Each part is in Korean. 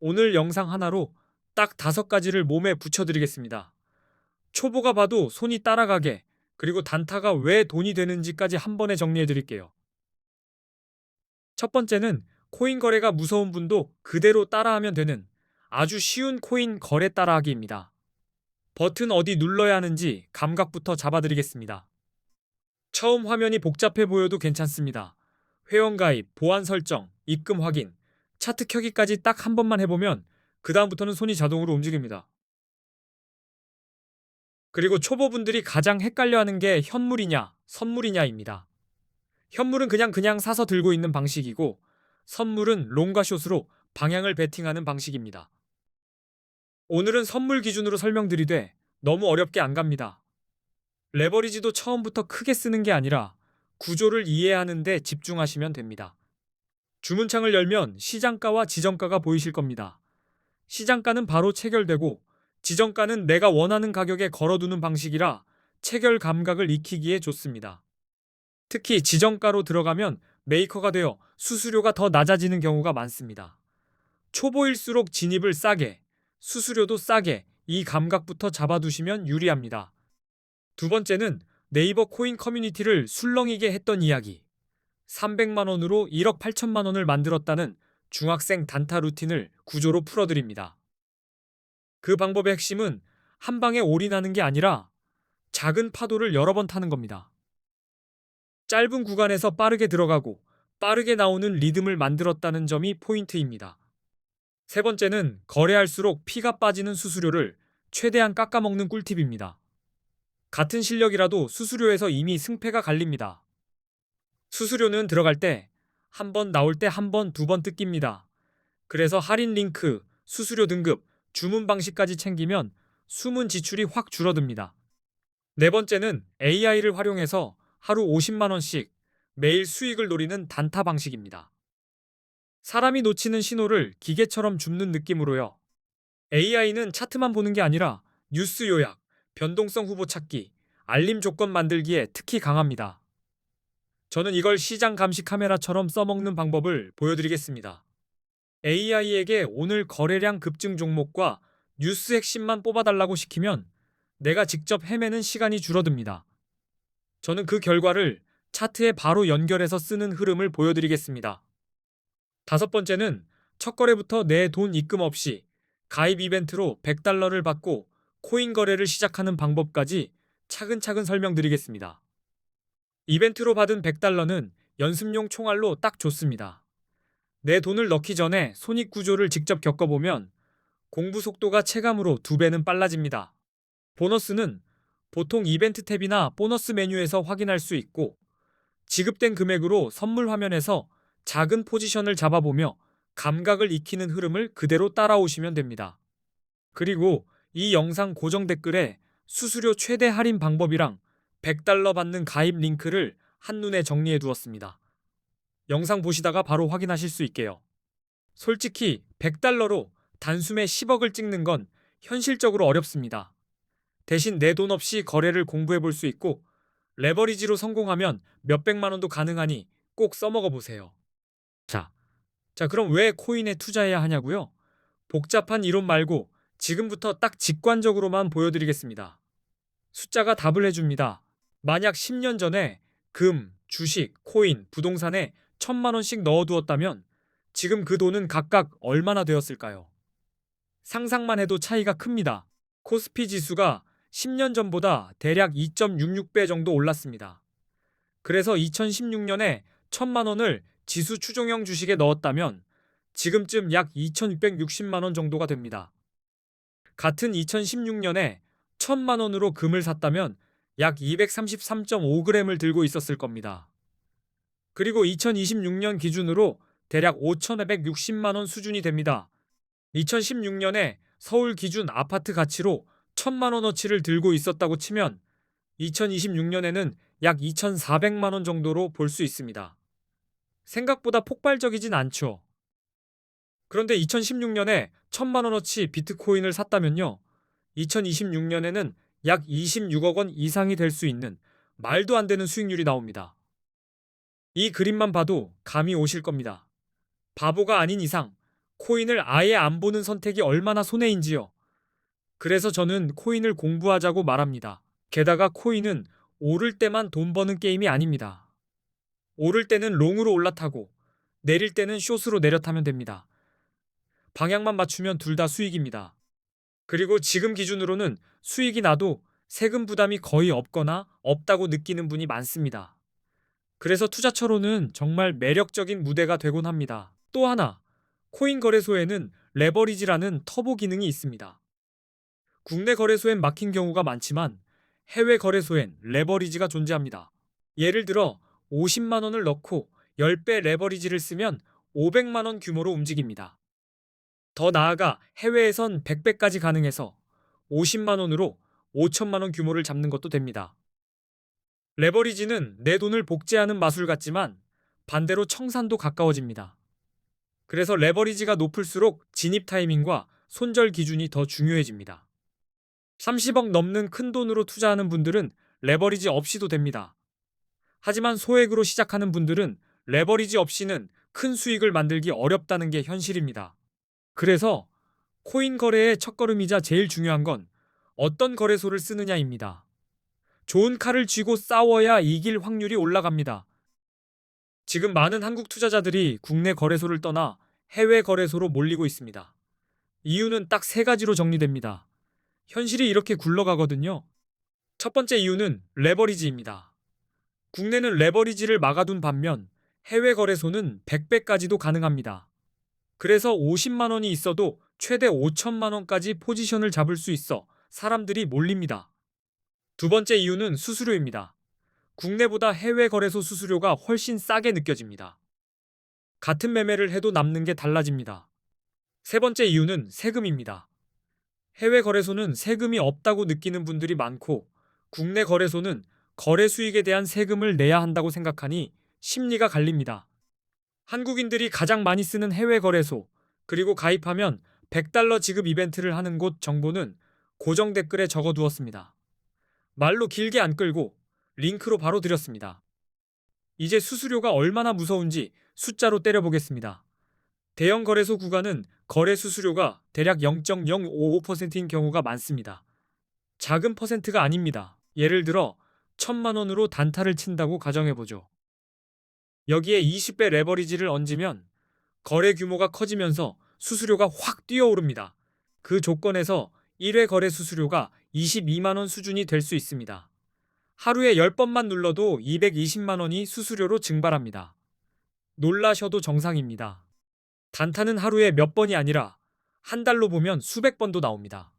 오늘 영상 하나로 딱 다섯 가지를 몸에 붙여드리겠습니다. 초보가 봐도 손이 따라가게, 그리고 단타가 왜 돈이 되는지까지 한 번에 정리해드릴게요. 첫 번째는 코인 거래가 무서운 분도 그대로 따라하면 되는 아주 쉬운 코인 거래 따라하기입니다. 버튼 어디 눌러야 하는지 감각부터 잡아드리겠습니다. 처음 화면이 복잡해 보여도 괜찮습니다. 회원가입, 보안 설정, 입금 확인, 차트 켜기까지 딱 한 번만 해보면 그 다음부터는 손이 자동으로 움직입니다. 그리고 초보분들이 가장 헷갈려하는 게 현물이냐, 선물이냐입니다. 현물은 그냥 그냥 사서 들고 있는 방식이고 선물은 롱과 숏으로 방향을 베팅하는 방식입니다. 오늘은 선물 기준으로 설명드리되 너무 어렵게 안 갑니다. 레버리지도 처음부터 크게 쓰는 게 아니라 구조를 이해하는데 집중하시면 됩니다. 주문창을 열면 시장가와 지정가가 보이실 겁니다. 시장가는 바로 체결되고 지정가는 내가 원하는 가격에 걸어두는 방식이라 체결 감각을 익히기에 좋습니다. 특히 지정가로 들어가면 메이커가 되어 수수료가 더 낮아지는 경우가 많습니다. 초보일수록 진입을 싸게, 수수료도 싸게 이 감각부터 잡아두시면 유리합니다. 두 번째는 네이버 코인 커뮤니티를 술렁이게 했던 이야기. 300만 원으로 1억 8천만 원을 만들었다는 중학생 단타 루틴을 구조로 풀어드립니다. 그 방법의 핵심은 한 방에 올인하는 게 아니라 작은 파도를 여러 번 타는 겁니다. 짧은 구간에서 빠르게 들어가고 빠르게 나오는 리듬을 만들었다는 점이 포인트입니다. 세 번째는 거래할수록 피가 빠지는 수수료를 최대한 깎아먹는 꿀팁입니다. 같은 실력이라도 수수료에서 이미 승패가 갈립니다. 수수료는 들어갈 때 한 번 나올 때 한 번, 두 번 뜯깁니다. 그래서 할인 링크, 수수료 등급, 주문 방식까지 챙기면 숨은 지출이 확 줄어듭니다. 네 번째는 AI를 활용해서 하루 50만 원씩 매일 수익을 노리는 단타 방식입니다. 사람이 놓치는 신호를 기계처럼 줍는 느낌으로요. AI는 차트만 보는 게 아니라 뉴스 요약, 변동성 후보 찾기, 알림 조건 만들기에 특히 강합니다. 저는 이걸 시장 감시 카메라처럼 써먹는 방법을 보여드리겠습니다. AI에게 오늘 거래량 급증 종목과 뉴스 핵심만 뽑아달라고 시키면 내가 직접 헤매는 시간이 줄어듭니다. 저는 그 결과를 차트에 바로 연결해서 쓰는 흐름을 보여드리겠습니다. 다섯 번째는 첫 거래부터 내 돈 입금 없이 가입 이벤트로 100달러를 받고 코인 거래를 시작하는 방법까지 차근차근 설명드리겠습니다. 이벤트로 받은 100달러는 연습용 총알로 딱 좋습니다. 내 돈을 넣기 전에 손익 구조를 직접 겪어보면 공부 속도가 체감으로 두 배는 빨라집니다. 보너스는 보통 이벤트 탭이나 보너스 메뉴에서 확인할 수 있고 지급된 금액으로 선물 화면에서 작은 포지션을 잡아보며 감각을 익히는 흐름을 그대로 따라오시면 됩니다. 그리고 이 영상 고정 댓글에 수수료 최대 할인 방법이랑 100달러 받는 가입 링크를 한눈에 정리해 두었습니다. 영상 보시다가 바로 확인하실 수 있게요. 솔직히 100달러로 단숨에 10억을 찍는 건 현실적으로 어렵습니다. 대신 내 돈 없이 거래를 공부해 볼 수 있고 레버리지로 성공하면 몇백만 원도 가능하니 꼭 써먹어 보세요. 자, 자 그럼 왜 코인에 투자해야 하냐고요? 복잡한 이론 말고 지금부터 딱 직관적으로만 보여드리겠습니다. 숫자가 답을 해줍니다. 만약 10년 전에 금, 주식, 코인, 부동산에 천만 원씩 넣어두었다면 지금 그 돈은 각각 얼마나 되었을까요? 상상만 해도 차이가 큽니다. 코스피 지수가 10년 전보다 대략 2.66배 정도 올랐습니다. 그래서 2016년에 천만 원을 지수 추종형 주식에 넣었다면 지금쯤 약 2,660만 원 정도가 됩니다. 같은 2016년에 천만 원으로 금을 샀다면 약 233.5g을 들고 있었을 겁니다. 그리고 2026년 기준으로 대략 5,560만 원 수준이 됩니다. 2016년에 서울 기준 아파트 가치로 1천만 원어치를 들고 있었다고 치면 2026년에는 약 2,400만 원 정도로 볼 수 있습니다. 생각보다 폭발적이진 않죠. 그런데 2016년에 1천만 원어치 비트코인을 샀다면요. 2026년에는 약 26억 원 이상이 될 수 있는 말도 안 되는 수익률이 나옵니다. 이 그림만 봐도 감이 오실 겁니다. 바보가 아닌 이상 코인을 아예 안 보는 선택이 얼마나 손해인지요. 그래서 저는 코인을 공부하자고 말합니다. 게다가 코인은 오를 때만 돈 버는 게임이 아닙니다. 오를 때는 롱으로 올라타고 내릴 때는 숏으로 내려타면 됩니다. 방향만 맞추면 둘 다 수익입니다. 그리고 지금 기준으로는 수익이 나도 세금 부담이 거의 없거나 없다고 느끼는 분이 많습니다. 그래서 투자처로는 정말 매력적인 무대가 되곤 합니다. 또 하나, 코인 거래소에는 레버리지라는 터보 기능이 있습니다. 국내 거래소엔 막힌 경우가 많지만 해외 거래소엔 레버리지가 존재합니다. 예를 들어 50만 원을 넣고 10배 레버리지를 쓰면 500만 원 규모로 움직입니다. 더 나아가 해외에선 100배까지 가능해서 50만 원으로 5천만 원 규모를 잡는 것도 됩니다. 레버리지는 내 돈을 복제하는 마술 같지만 반대로 청산도 가까워집니다. 그래서 레버리지가 높을수록 진입 타이밍과 손절 기준이 더 중요해집니다. 30억 넘는 큰 돈으로 투자하는 분들은 레버리지 없이도 됩니다. 하지만 소액으로 시작하는 분들은 레버리지 없이는 큰 수익을 만들기 어렵다는 게 현실입니다. 그래서 코인 거래의 첫걸음이자 제일 중요한 건 어떤 거래소를 쓰느냐입니다. 좋은 칼을 쥐고 싸워야 이길 확률이 올라갑니다. 지금 많은 한국 투자자들이 국내 거래소를 떠나 해외 거래소로 몰리고 있습니다. 이유는 딱 세 가지로 정리됩니다. 현실이 이렇게 굴러가거든요. 첫 번째 이유는 레버리지입니다. 국내는 레버리지를 막아둔 반면 해외 거래소는 100배까지도 가능합니다. 그래서 50만 원이 있어도 최대 5천만 원까지 포지션을 잡을 수 있어 사람들이 몰립니다. 두 번째 이유는 수수료입니다. 국내보다 해외 거래소 수수료가 훨씬 싸게 느껴집니다. 같은 매매를 해도 남는 게 달라집니다. 세 번째 이유는 세금입니다. 해외 거래소는 세금이 없다고 느끼는 분들이 많고 국내 거래소는 거래 수익에 대한 세금을 내야 한다고 생각하니 심리가 갈립니다. 한국인들이 가장 많이 쓰는 해외 거래소, 그리고 가입하면 100달러 지급 이벤트를 하는 곳 정보는 고정 댓글에 적어 두었습니다. 말로 길게 안 끌고 링크로 바로 드렸습니다. 이제 수수료가 얼마나 무서운지 숫자로 때려보겠습니다. 대형 거래소 구간은 거래 수수료가 대략 0.055%인 경우가 많습니다. 작은 퍼센트가 아닙니다. 예를 들어 천만 원으로 단타를 친다고 가정해보죠. 여기에 20배 레버리지를 얹으면 거래 규모가 커지면서 수수료가 확 뛰어오릅니다. 그 조건에서 1회 거래 수수료가 22만 원 수준이 될 수 있습니다. 하루에 10번만 눌러도 220만 원이 수수료로 증발합니다. 놀라셔도 정상입니다. 단타는 하루에 몇 번이 아니라 한 달로 보면 수백 번도 나옵니다.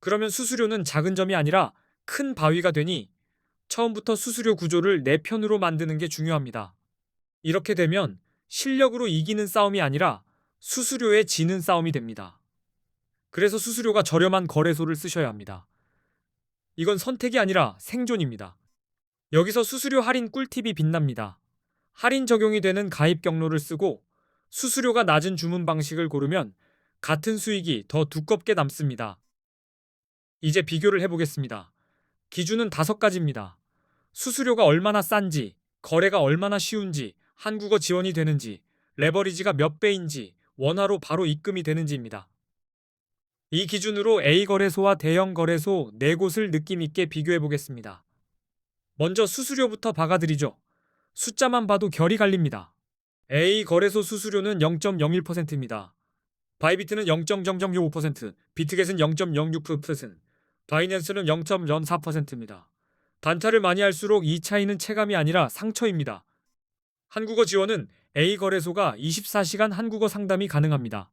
그러면 수수료는 작은 점이 아니라 큰 바위가 되니 처음부터 수수료 구조를 내 편으로 만드는 게 중요합니다. 이렇게 되면 실력으로 이기는 싸움이 아니라 수수료에 지는 싸움이 됩니다. 그래서 수수료가 저렴한 거래소를 쓰셔야 합니다. 이건 선택이 아니라 생존입니다. 여기서 수수료 할인 꿀팁이 빛납니다. 할인 적용이 되는 가입 경로를 쓰고 수수료가 낮은 주문 방식을 고르면 같은 수익이 더 두껍게 남습니다. 이제 비교를 해보겠습니다. 기준은 다섯 가지입니다. 수수료가 얼마나 싼지, 거래가 얼마나 쉬운지, 한국어 지원이 되는지, 레버리지가 몇 배인지, 원화로 바로 입금이 되는지입니다. 이 기준으로 A 거래소와 대형 거래소 네 곳을 느낌 있게 비교해 보겠습니다. 먼저 수수료부터 박아드리죠. 숫자만 봐도 결이 갈립니다. A 거래소 수수료는 0.01%입니다. 바이비트는 0.005%, 비트겟은 0.06%, 바이낸스는 0.04%입니다. 단타를 많이 할수록 이 차이는 체감이 아니라 상처입니다. 한국어 지원은 A 거래소가 24시간 한국어 상담이 가능합니다.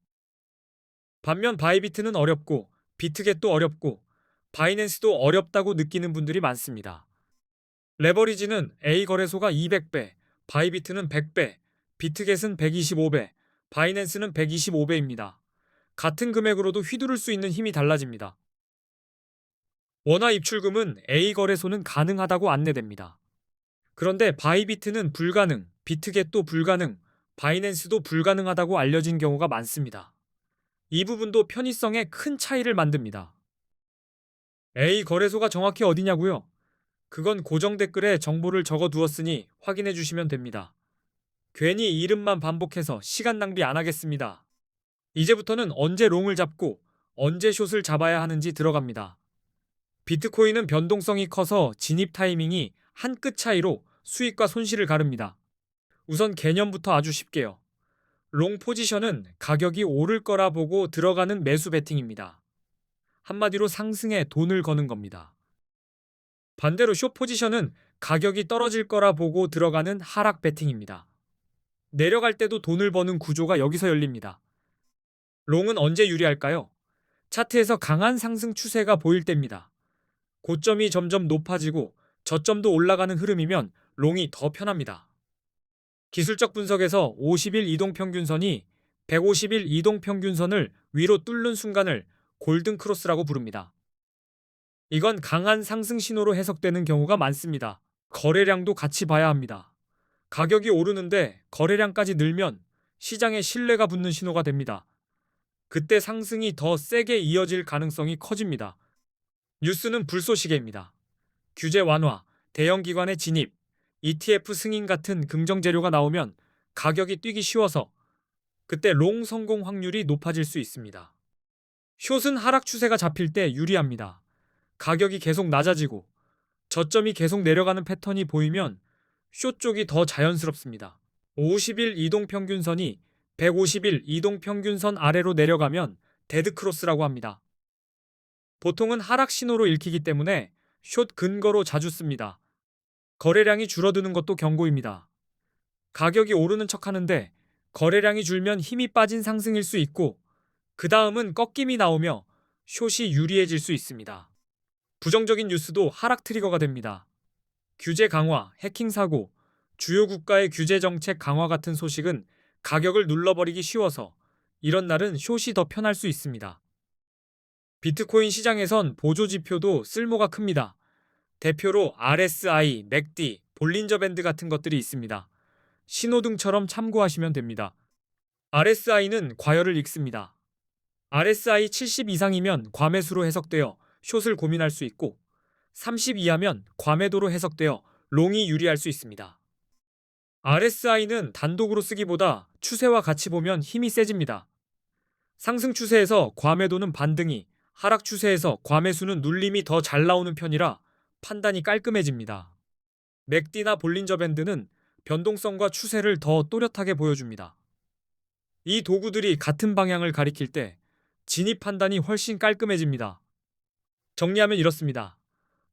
반면 바이비트는 어렵고 비트겟도 어렵고 바이낸스도 어렵다고 느끼는 분들이 많습니다. 레버리지는 A 거래소가 200배, 바이비트는 100배, 비트겟은 125배, 바이낸스는 125배입니다. 같은 금액으로도 휘두를 수 있는 힘이 달라집니다. 원화 입출금은 A 거래소는 가능하다고 안내됩니다. 그런데 바이비트는 불가능, 비트겟도 불가능, 바이낸스도 불가능하다고 알려진 경우가 많습니다. 이 부분도 편의성에 큰 차이를 만듭니다. A 거래소가 정확히 어디냐고요? 그건 고정 댓글에 정보를 적어 두었으니 확인해 주시면 됩니다. 괜히 이름만 반복해서 시간 낭비 안 하겠습니다. 이제부터는 언제 롱을 잡고 언제 숏을 잡아야 하는지 들어갑니다. 비트코인은 변동성이 커서 진입 타이밍이 한 끗 차이로 수익과 손실을 가릅니다. 우선 개념부터 아주 쉽게요. 롱 포지션은 가격이 오를 거라 보고 들어가는 매수 베팅입니다. 한마디로 상승에 돈을 거는 겁니다. 반대로 숏 포지션은 가격이 떨어질 거라 보고 들어가는 하락 베팅입니다. 내려갈 때도 돈을 버는 구조가 여기서 열립니다. 롱은 언제 유리할까요? 차트에서 강한 상승 추세가 보일 때입니다. 고점이 점점 높아지고 저점도 올라가는 흐름이면 롱이 더 편합니다. 기술적 분석에서 50일 이동평균선이 150일 이동평균선을 위로 뚫는 순간을 골든 크로스라고 부릅니다. 이건 강한 상승 신호로 해석되는 경우가 많습니다. 거래량도 같이 봐야 합니다. 가격이 오르는데 거래량까지 늘면 시장에 신뢰가 붙는 신호가 됩니다. 그때 상승이 더 세게 이어질 가능성이 커집니다. 뉴스는 불쏘시개입니다. 규제 완화, 대형 기관의 진입, ETF 승인 같은 긍정 재료가 나오면 가격이 뛰기 쉬워서 그때 롱 성공 확률이 높아질 수 있습니다. 숏은 하락 추세가 잡힐 때 유리합니다. 가격이 계속 낮아지고 저점이 계속 내려가는 패턴이 보이면 숏 쪽이 더 자연스럽습니다. 50일 이동평균선이 150일 이동평균선 아래로 내려가면 데드크로스라고 합니다. 보통은 하락 신호로 읽히기 때문에 숏 근거로 자주 씁니다. 거래량이 줄어드는 것도 경고입니다. 가격이 오르는 척 하는데 거래량이 줄면 힘이 빠진 상승일 수 있고 그 다음은 꺾임이 나오며 숏이 유리해질 수 있습니다. 부정적인 뉴스도 하락 트리거가 됩니다. 규제 강화, 해킹 사고, 주요 국가의 규제 정책 강화 같은 소식은 가격을 눌러버리기 쉬워서 이런 날은 숏이 더 편할 수 있습니다. 비트코인 시장에선 보조 지표도 쓸모가 큽니다. 대표로 RSI, 맥디, 볼린저 밴드 같은 것들이 있습니다. 신호등처럼 참고하시면 됩니다. RSI는 과열을 읽습니다. RSI 70 이상이면 과매수로 해석되어 숏을 고민할 수 있고 30 이하면 과매도로 해석되어 롱이 유리할 수 있습니다. RSI는 단독으로 쓰기보다 추세와 같이 보면 힘이 세집니다. 상승 추세에서 과매도는 반등이, 하락 추세에서 과매수는 눌림이 더 잘 나오는 편이라 판단이 깔끔해집니다. 맥디나 볼린저 밴드는 변동성과 추세를 더 또렷하게 보여줍니다. 이 도구들이 같은 방향을 가리킬 때 진입 판단이 훨씬 깔끔해집니다. 정리하면 이렇습니다.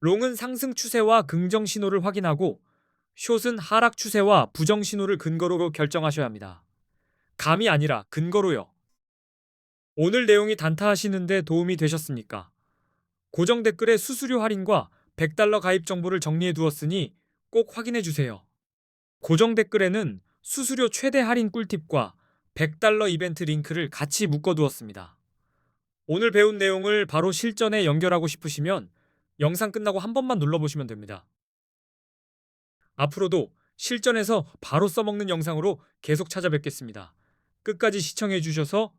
롱은 상승 추세와 긍정 신호를 확인하고 숏은 하락 추세와 부정 신호를 근거로 결정하셔야 합니다. 감이 아니라 근거로요. 오늘 내용이 단타하시는데 도움이 되셨습니까? 고정 댓글에 수수료 할인과 100달러 가입 정보를 정리해 두었으니 꼭 확인해 주세요. 고정 댓글에는 수수료 최대 할인 꿀팁과 100달러 이벤트 링크를 같이 묶어 두었습니다. 오늘 배운 내용을 바로 실전에 연결하고 싶으시면 영상 끝나고 한 번만 눌러보시면 됩니다. 앞으로도 실전에서 바로 써먹는 영상으로 계속 찾아뵙겠습니다. 끝까지 시청해 주셔서